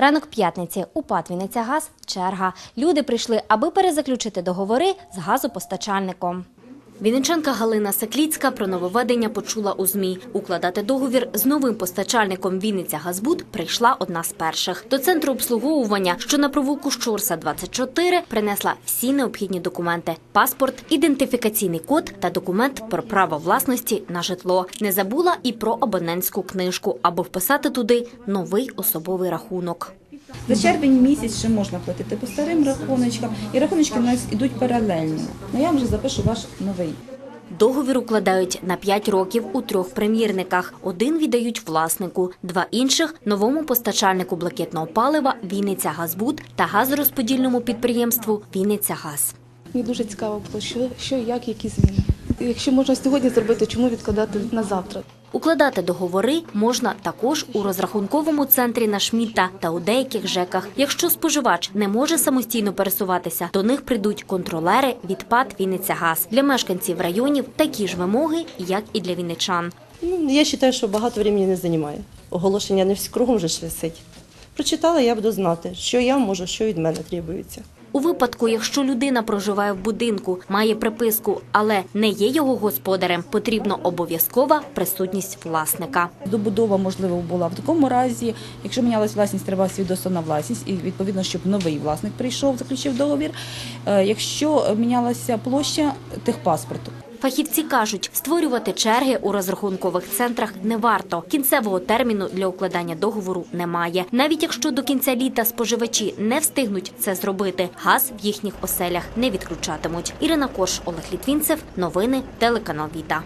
Ранок п'ятниці у Патвіниця Газ» черга. Люди прийшли, аби перезаключити договори з газопостачальником. Вінничанка Галина Секліцька про нововведення почула у ЗМІ. Укладати договір з новим постачальником Вінниця Газбуд прийшла одна з перших. До центру обслуговування, що на провулку Щорса 24, принесла всі необхідні документи: паспорт, ідентифікаційний код та документ про право власності на житло. Не забула і про абонентську книжку, аби вписати туди новий особовий рахунок. За червень місяць ще можна платити по старим рахуночкам, і рахуночки в нас йдуть паралельно. Ну я вже запишу ваш новий. Договір укладають на 5 років у трьох примірниках. Один віддають власнику, два інших – новому постачальнику блакитного палива «Вінниця Газбуд» та газорозподільному підприємству «Вінниця Газ». Мені дуже цікаво було, що, що як, які зміни. Якщо можна сьогодні зробити, чому відкладати на завтра? Укладати договори можна також у розрахунковому центрі на Шмідта та у деяких ЖЕКах. Якщо споживач не може самостійно пересуватися, до них прийдуть контролери від ПАТ «Вінниця Газ». Для мешканців районів такі ж вимоги, як і для вінничан. Ну, я вважаю, що багато времени не займає. Оголошення не всі кругом вже висить. Прочитала, я буду знати, що я можу, що від мене требується. У випадку, якщо людина проживає в будинку, має приписку, але не є його господарем, потрібна обов'язкова присутність власника. Добудова, можливо, була в такому разі. Якщо мінялась власність, треба свідоцтво на власність, і відповідно, щоб новий власник прийшов, заключив договір. Е, Якщо мінялася площа техпаспорту, Фахівці кажуть, створювати черги у розрахункових центрах не варто. Кінцевого терміну для укладання договору немає. Навіть якщо до кінця літа споживачі не встигнуть це зробити, газ в їхніх оселях не відключатимуть. Ірина Корш, Олег Літвінцев. Новини телеканал Віта.